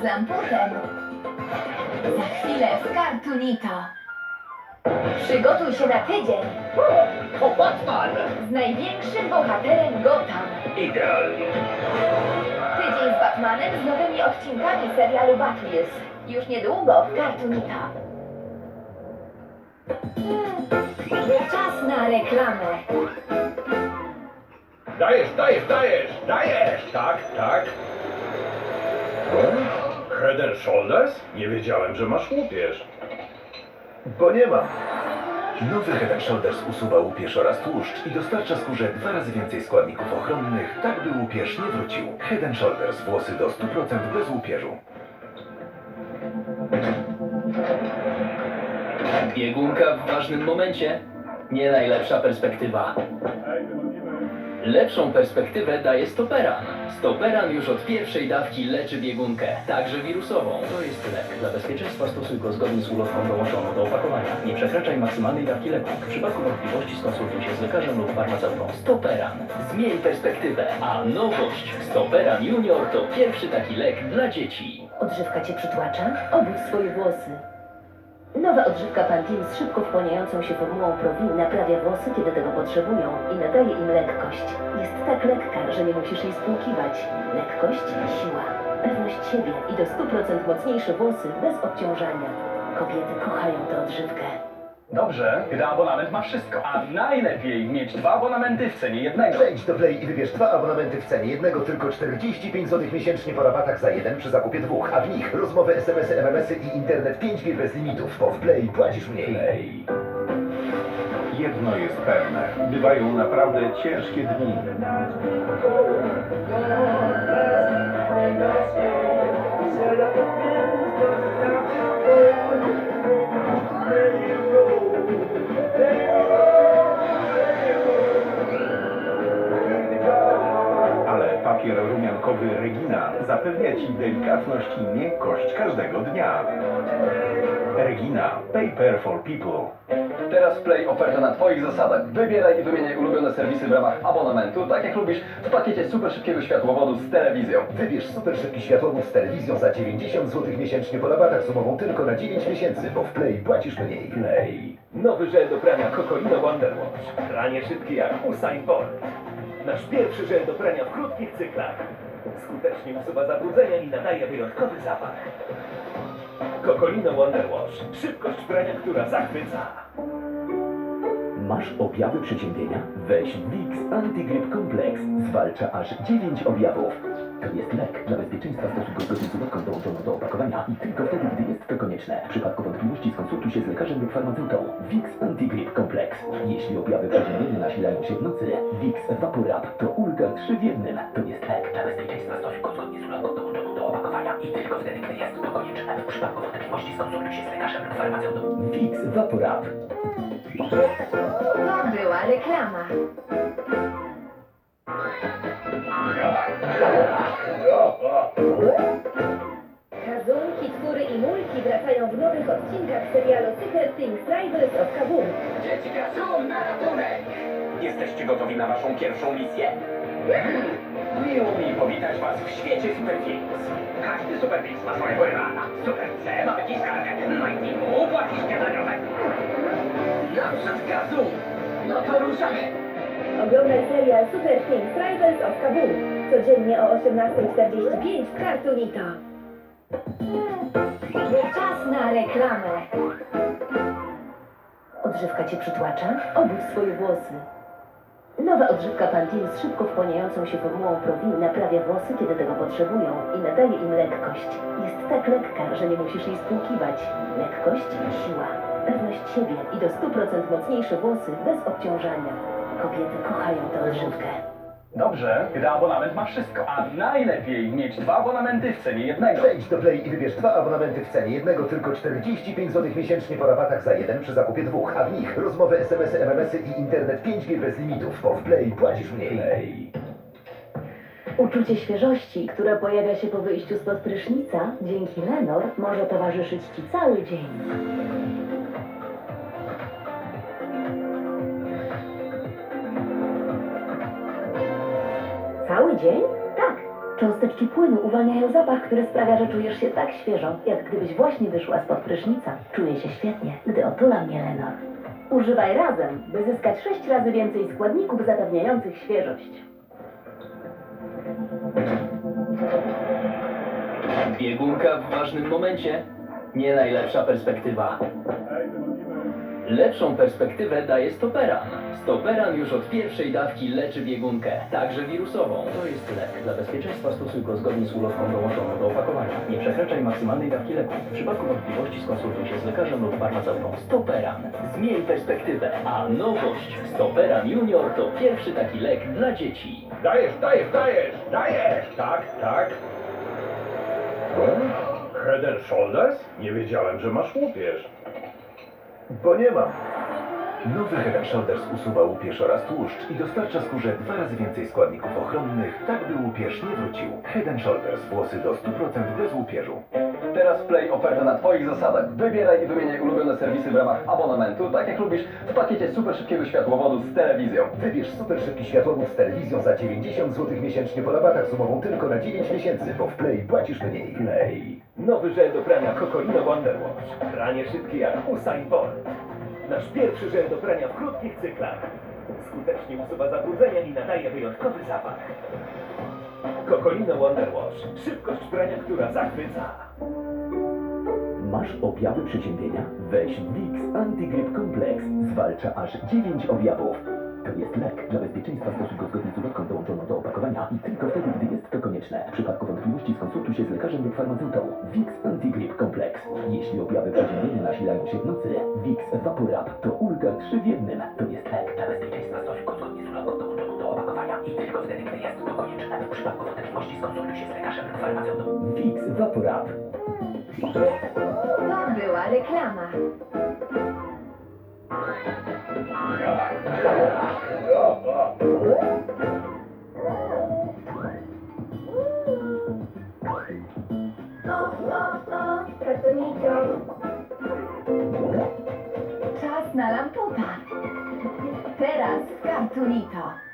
z lamputem. Za chwilę w Cartoonito. Przygotuj się na tydzień To Batman! z największym bohaterem Gotham. Idealnie. Tydzień z Batmanem z nowymi odcinkami serialu Batwheels. Już niedługo w Cartoonito. Hmm, Czas na reklamę. Dajesz, dajesz, dajesz, dajesz! Tak, tak. Head and Shoulders? Nie wiedziałem, że masz łupież. Bo nie mam. Nowy Head Shoulders usuwa łupież oraz tłuszcz i dostarcza skórze dwa razy więcej składników ochronnych, tak by łupież nie wrócił. Head Shoulders włosy do 100% bez łupieżu. Biegunka w ważnym momencie. Nie najlepsza perspektywa. Lepszą perspektywę daje stoperan. Stoperan już od pierwszej dawki leczy biegunkę, także wirusową. To jest lek. Dla bezpieczeństwa stosuj go zgodnie z ulotką dołączoną do opakowania. Nie przekraczaj maksymalnej dawki leku. W przypadku wątpliwości skonsultuj się z lekarzem lub farmaceutą. Stoperan. Zmień perspektywę. A nowość. Stoperan Junior to pierwszy taki lek dla dzieci. Odżywka cię przytłacza? Obudź swoje włosy. Nowa odżywka Pantene z szybko wchłaniającą się formułą Provin naprawia włosy, kiedy tego potrzebują i nadaje im lekkość. Jest tak lekka, że nie musisz jej spłukiwać. Lekkość, siła, pewność siebie i do 100% mocniejsze włosy bez obciążania. Kobiety kochają tę odżywkę. Dobrze, gdy abonament ma wszystko. A najlepiej mieć dwa abonamenty w cenie jednego. Wejdź do Play i wybierz dwa abonamenty w cenie jednego tylko 45 zł miesięcznie po rabatach za jeden przy zakupie dwóch, a w nich rozmowy, SMS-y, MMS-y i internet 5G bez limitów, bo w Play płacisz mniej. Play. Jedno jest pewne. Bywają naprawdę ciężkie dni. Ale papier rumiankowy Regina zapewnia Ci delikatność i miękkość każdego dnia. Regina. Paper for people. Teraz Play oferta na Twoich zasadach. Wybieraj i wymieniaj ulubione serwisy w ramach abonamentu, tak jak lubisz, w pakiecie super szybkiego światłowodu z telewizją. Wybierz super szybki światłowód z telewizją za 90 zł miesięcznie po rabatach z umową tylko na 9 miesięcy, bo w Play płacisz mniej. Play. Nowy żel do prania Cocolino Wonder Wash. Pranie szybkie jak Usain Bolt. Nasz pierwszy żel do prania w krótkich cyklach. Skutecznie usuwa zabrudzenia i nadaje wyjątkowy zapach. Cocolino Wonder Wash. Szybkość prania, która zachwyca. Masz objawy przeziębienia? Weź Vicks Antigrip Complex. Zwalcza aż 9 objawów. To jest lek. Dla bezpieczeństwa stosuj go zgodnie z ulotką dołączoną do opakowania i tylko wtedy, gdy jest to konieczne. W przypadku wątpliwości skonsultuj się z lekarzem lub farmaceutą. Vicks Antigrip Complex. Jeśli objawy przeziębienia nasilają się w nocy, Vicks Vaporub to ulga 3 w jednym. To jest lek. Dla bezpieczeństwa stosuj go zgodnie z ulotką dołączoną do opakowania i tylko wtedy, gdy jest to konieczne. W przypadku wątpliwości skonsultuj się z lekarzem lub farmaceutą. Vicks Vaporub. To była reklama. Tkury i Mulki wracają w nowych odcinkach serialu Super Things Riders of Kaboom. Dzieci Kazum na ratunek! Jesteście gotowi na waszą pierwszą misję? Miło mi powitać was w świecie Super Things. Każdy Super Things ma swojego rywala. Super C ma wyciskarkę, no i Timu płaci śniadaniowe. Naprzód Kazum! No to ruszamy! Oglądaj serial Super Things Riders of Kaboom. Codziennie o 18.45 w Cartoonito. Czas na reklamę. Odżywka cię przytłacza? Obudź swoje włosy. Nowa odżywka Pantene z szybko wchłaniającą się formułą Provin naprawia włosy, kiedy tego potrzebują i nadaje im lekkość. Jest tak lekka, że nie musisz jej spłukiwać. Lekkość, siła, pewność siebie i do 100% mocniejsze włosy bez obciążania. Kobiety kochają tę odżywkę. Dobrze, gdy abonament ma wszystko. A najlepiej mieć dwa abonamenty w cenie jednego. Wejdź do Play i wybierz dwa abonamenty w cenie jednego tylko 45 zł miesięcznie po rabatach za jeden przy zakupie dwóch, a w nich rozmowy, SMS-y, MMS-y i internet 5G bez limitów, bo w Play płacisz mniej. Play. Uczucie świeżości, które pojawia się po wyjściu spod prysznica, dzięki Lenor może towarzyszyć Ci cały dzień. Cały dzień? Tak. Cząsteczki płynu uwalniają zapach, który sprawia, że czujesz się tak świeżo, jak gdybyś właśnie wyszła spod prysznica. Czuję się świetnie, gdy otula mnie Lenor. Używaj razem, by zyskać 6 razy więcej składników zapewniających świeżość. Biegunka w ważnym momencie. Nie najlepsza perspektywa. Lepszą perspektywę daje stoperan. Stoperan już od pierwszej dawki leczy biegunkę, także wirusową. To jest lek. Dla bezpieczeństwa stosuj go zgodnie z ulotką dołączoną do opakowania. Nie przekraczaj maksymalnej dawki leku. W przypadku wątpliwości skonsultuj się z lekarzem lub farmaceutą. Stoperan. Zmień perspektywę. A nowość. Stoperan Junior to pierwszy taki lek dla dzieci. Dajesz, dajesz, dajesz, dajesz! Tak, tak. Head and Shoulders? Nie wiedziałem, że masz łupież. Bo nie mam. Nowy Head Shoulders usuwa łupież oraz tłuszcz i dostarcza skórze dwa razy więcej składników ochronnych, tak by łupież nie wrócił. Head Shoulders włosy do 100% bez łupieżu. Teraz Play ofertę na Twoich zasadach. Wybieraj i wymieniaj ulubione serwisy w ramach abonamentu, tak jak lubisz, w pakiecie super szybkiego światłowodu z telewizją. Wybierz super szybki światłowód z telewizją za 90 zł miesięcznie po rabatach z umową tylko na 9 miesięcy, bo w Play płacisz mniej. Play. Nowy żel do prania Cocolino Wonder Wash. Pranie szybkie jak Usain Bolt. Nasz pierwszy żel do prania w krótkich cyklach. Skutecznie usuwa zabrudzenia i nadaje wyjątkowy zapach. Cocolino Wonder Wash. Szybkość prania, która zachwyca. Masz objawy przeziębienia? Weź Vicks Antigryp Complex. Zwalcza aż 9 objawów. To jest lek. Dla bezpieczeństwa stosuj go zgodnie z ulotką dołączoną do opakowania i tylko wtedy, gdy jest to konieczne. W przypadku wątpliwości skonsultuj się z lekarzem lub farmaceutą. Vicks Antigrip Complex. Jeśli objawy przeziębienia nasilają się w nocy, Vicks Vaporub to ulga 3 w jednym. To jest lek. Skonsultuj się z lekarzem lub farmaceutą. Vicks Vaporub. To była reklama. Czas na lamputa. Teraz w Cartoonito.